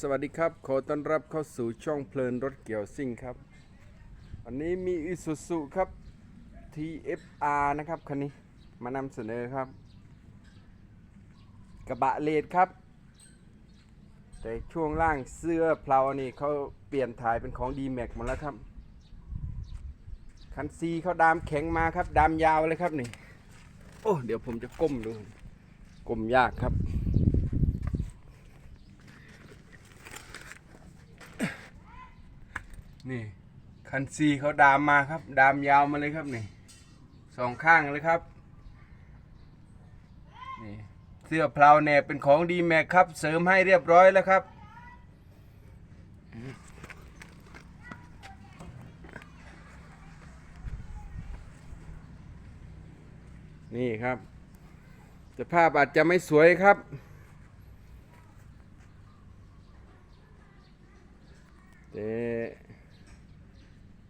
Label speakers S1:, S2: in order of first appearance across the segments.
S1: สวัสดีครับ ขอต้อนรับเข้าสู่ช่องเพลินรถเกี่ยวซิ่งครับ วันนี้มีอิสุสุครับ TFR นะครับคันนี้มานำเสนอครับ กระบะเลดครับ แต่ช่วงล่างเสื้อเพลานี่เขาเปลี่ยนถ่ายเป็นของ d m a x หมดแล้วครับ คันซีเขาดามแข็งมาครับ ดามยาวเลยครับนี่ โอ้ เดี๋ยวผมจะก้มดูก้มยากครับ นี่ คันซีเขาดามมาครับ ดามยาวมาเลยครับนี่สองข้างเลยครับนี่เสื้อเพลาแหนบเป็นของดีแม็กครับ เสริมให้เรียบร้อยแล้วครับ นี่ครับแต่ภาพอาจจะไม่สวยครับ แต่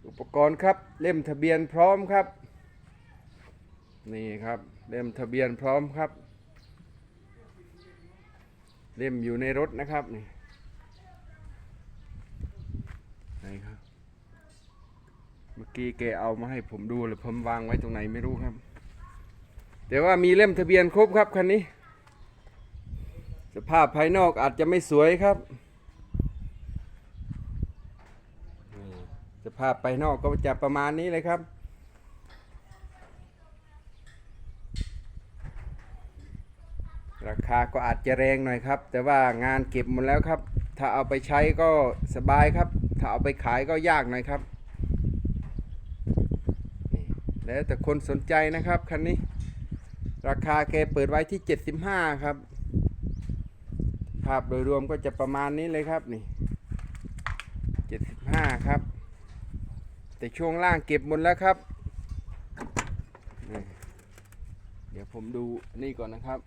S1: อุ ปกรณ์ครับ เล่มทะเบียนพร้อมครับ นี่ครับ เล่มทะเบียนพร้อมครับ เล่มอยู่ในรถนะครับนี่ไหนครับ เมื่อกี้แกเอามาให้ผมดูเลยผมวางไว้ตรงไหนไม่รู้ครับ แต่ว่ามีเล่มทะเบียนครบครับคันนี้ สภาพภายนอกอาจจะไม่สวยครับ ส ภาพภายนอกก็จะประมาณนี้เลยครับ ราคาก็อาจจะแรงหน่อยครับ แต่ว่างานเก็บหมดแล้วครับ ถ้าเอาไปใช้ก็สบายครับ ถ้าเอาไปขายก็ยากหน่อยครับ แล้วแต่คนสนใจนะครับคันนี้ ราคาแกเปิดไว้ที่ 75 ครับ ภาพโดยรวมก็จะประมาณนี้เลยครับนี่75 ครับ แต่ช่วงล่างเก็บหมดแล้วครับ เดี๋ยวผมดูนี่ก่อนนะครับ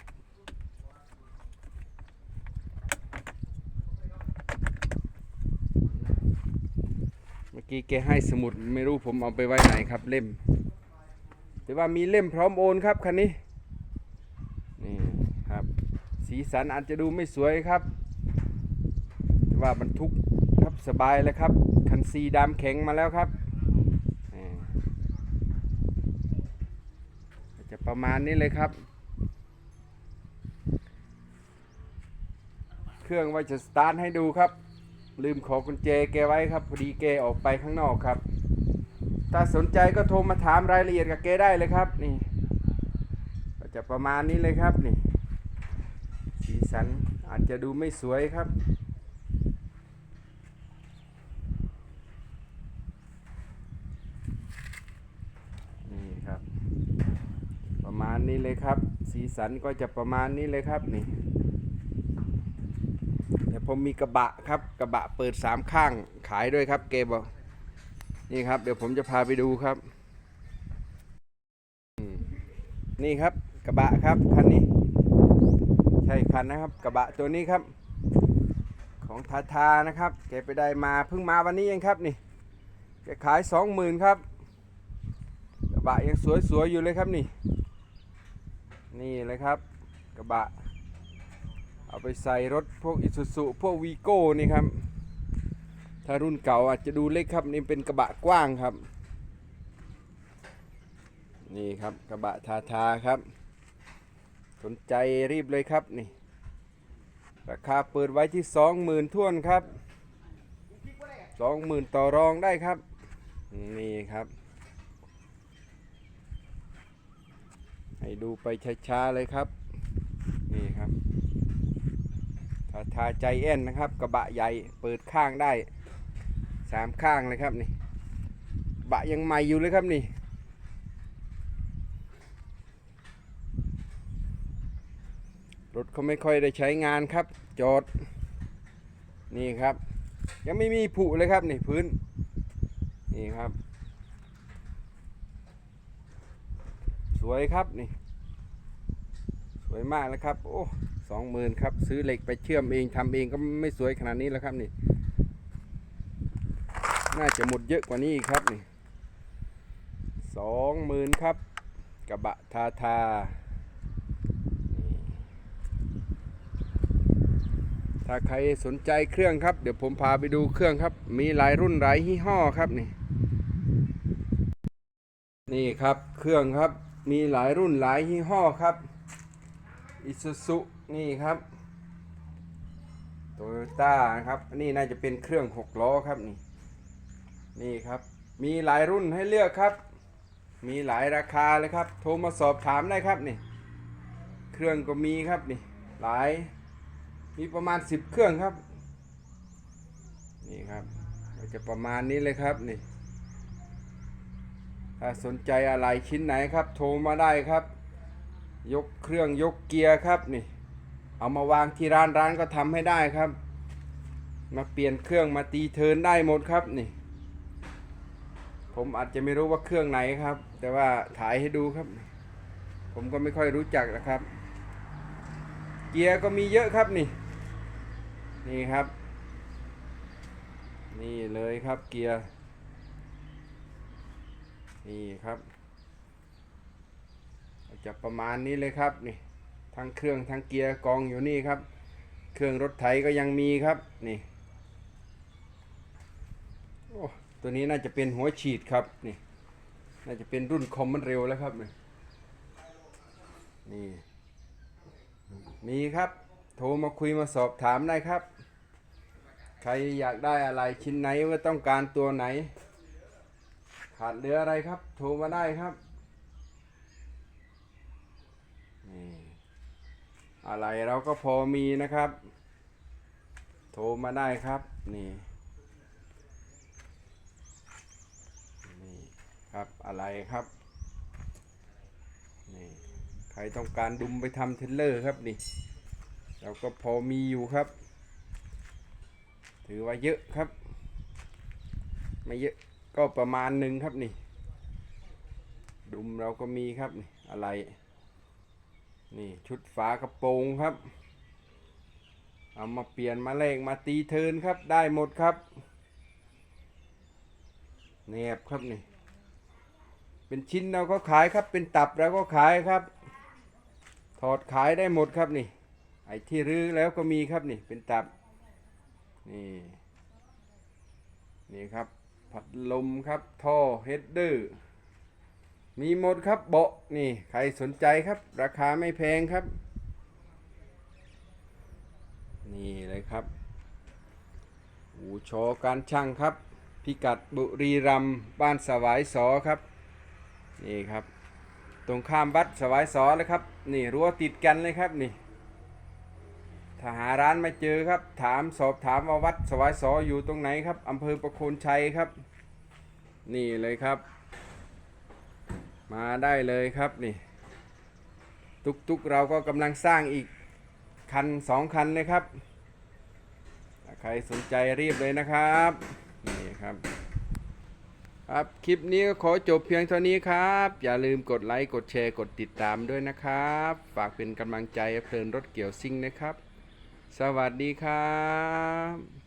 S1: เมื่อกี้แกให้สมุดไม่รู้ผมเอาไปไว้ไหนครับเล่ม แต่ว่ามีเล่มพร้อมโอนครับคันนี้ นี่ครับ สีสันอาจจะดูไม่สวยครับ แต่ว่าบรรทุกครับสบายแล้วครับ คันซีดำแข็งมาแล้วครับนี่จะ ประมาณนี้เลยครับ เครื่องไว้จะสตาร์ทให้ดูครับ ลืมขอกุญแจแกไว้ครับพอดีแกออกไปข้างนอกครับ ถ้าสนใจก็โทรมาถามรายละเอียดกับแกได้เลยครับนี่ก็จะประมาณนี้เลยครับนี่ สีสันอาจจะดูไม่สวยครับ นี่ครับ ประมา ณนี้เลยครับ สีสันก็จะประมาณนี้เลยครับนี่เดี๋ยวผมมีกระบะครับกระบะเปิดสามข้างขายด้วยครับเกบอกนี่ครับ เดี๋ยวผมจะพาไปดูครับ นี่ครับกระบะครับคันนี้ ใช่คันนะครับ กระบะตัวนี้ครับ ของทาทานะครับแกไปได้มาเพิ่งมาวันนี้เองครับนี่แกขายสองหมื่นครับกระบะยังสวยๆอยู่เลยครับนี่ นี่เลยครับกระบะ เอาไปใส่รถพวกอิสุสุพวกวีโก้นี่ครับ ถ้ารุ่นเก่าอาจจะดูเล็กครับนี่เป็นกระบะกว้างครับ นี่ครับกระบะทาทาครับ สนใจรีบเลยครับนี่ ราคาเปิดไว้ที่สองหมื่นท่วนครับสองหมื่นต่อรองได้ครับ นี่ครับ ให้ดูไปช้าๆเลยครับ นี่ครับทาทาใจแอนนะครับ กระบะใหญ่เปิดข้างได้สามข้างเลยครับนี่บะยังใหม่อยู่เลยครับนี่รถเขาไม่ค่อยได้ใช้งานครับ จอด นี่ครับ ยังไม่มีผุเลยครับนี่พื้น นี่ครับ สวยครับนี่ สวยมากแล้วครับ โอ้สองหมื่นครับ ซื้อเหล็กไปเชื่อมเองทำเองก็ไม่สวยขนาดนี้แล้วครับนี่ น่าจะหมดเยอะกว่านี้อีกครับนี่สองหมื่นครับ กระบะทาทานี่ทถ้าใครสนใจเครื่องครับ เดี๋ยวผมพาไปดูเครื่องครับ มีหลายรุ่นหลายยี่ห้อครับนี่ นี่ครับเครื่องครับ มีหลายรุ่นหลายยี่ห้อครับอิซูซุนี่ครับโตโยต้านะครับ นี่น่าจะเป็นเครื่องหกล้อครับนี่ นี่ครับ มีหลายรุ่นให้เลือกครับ มีหลายราคาเลยครับ โทรมาสอบถามได้ครับนี่ เครื่องก็มีครับนี่ หลาย มีประมาณสิบเครื่องครับ นี่ครับจะประมาณนี้เลยครับนี่ ถ้าสนใจอะไรชิ้นไหนครับ โทรมาได้ครับ ยกเครื่องยกเกียร์ครับนี่ เอามาวางที่ร้านร้านก็ทำให้ได้ครับ มาเปลี่ยนเครื่องมาตีเทินได้หมดครับนี่ ผมอาจจะไม่รู้ว่าเครื่องไหนครับ แต่ว่าถ่ายให้ดูครับ ผมก็ไม่ค่อยรู้จักนะครับ เกียร์ก็มีเยอะครับนี่ นี่ครับ นี่เลยครับเกียร์ นี่ครับจะประมาณนี้เลยครับนี่ทั้งเครื่องทั้งเกียร์กองอยู่นี่ครับ เครื่องรถไถก็ยังมีครับนี่โอ้ตัวนี้น่าจะเป็นหัวฉีดครับนี่น่าจะเป็นรุ่นคอมมันเร็วแล้วครับนี่นี่มีครับโทรมาคุยมาสอบถามได้ครับ ใครอยากได้อะไรชิ้นไหนว่าต้องการตัวไหน ขาดเหลืออะไรครับ โทรมาได้ครับนี่อะไรเราก็พอมีนะครับ โทรมาได้ครับนี่นี่ครับอะไรครับนี่ใครต้องการดุมไปทำเทเลอร์ครับนี่เราก็พอมีอยู่ครับ ถือว่าเยอะครับ ไม่เยอะ ก็ประมาณหนึ่งครับนี่ ดุมเราก็มีครับนี่อะไร นี่ชุดฝากระโปรงครับ เอามาเปลี่ยนมาแลกมาตีเทินครับได้หมดครับแนบครับนี่ เป็นชิ้นเราก็ขายครับ เป็นตับเราก็ขายครับ ถอดขายได้หมดครับนี่ ไอ้ที่รื้อแล้วก็มีครับนี่ เป็นตับ นี่ นี่ครับ พัดลมครับท่อเฮดเดอร์มีหมดครับเบาะนี่ใครสนใจครับ ราคาไม่แพงครับ นี่เลยครับอูชอการช่างครับ พิกัดบุรีรัมบ้านสวายสอครับนี่ครับ ตรงข้ามวัดสวายสอเลยครับ นี่รั้วติดกันเลยครับนี่ ถ้าหาร้านไม่เจอครับ ถามสอบถามว่าวัดสวายสออยู่ตรงไหนครับอำเภอประโคนชัยครับ นี่เลยครับ มาได้เลยครับนี่ตุกตุกเราก็กำลังสร้างอีกคันสองคันเลยครับ ใครสนใจรีบเลยนะครับ นี่ครับ ครับ คลิปนี้ก็ขอจบเพียงเท่านี้ครับ อย่าลืมกดไลค์ กดแชร์ กดติดตามด้วยนะครับ ฝากเป็นกำลังใจเพลินรถเกี่ยวซิ่งนะครับ สวัสดีครับ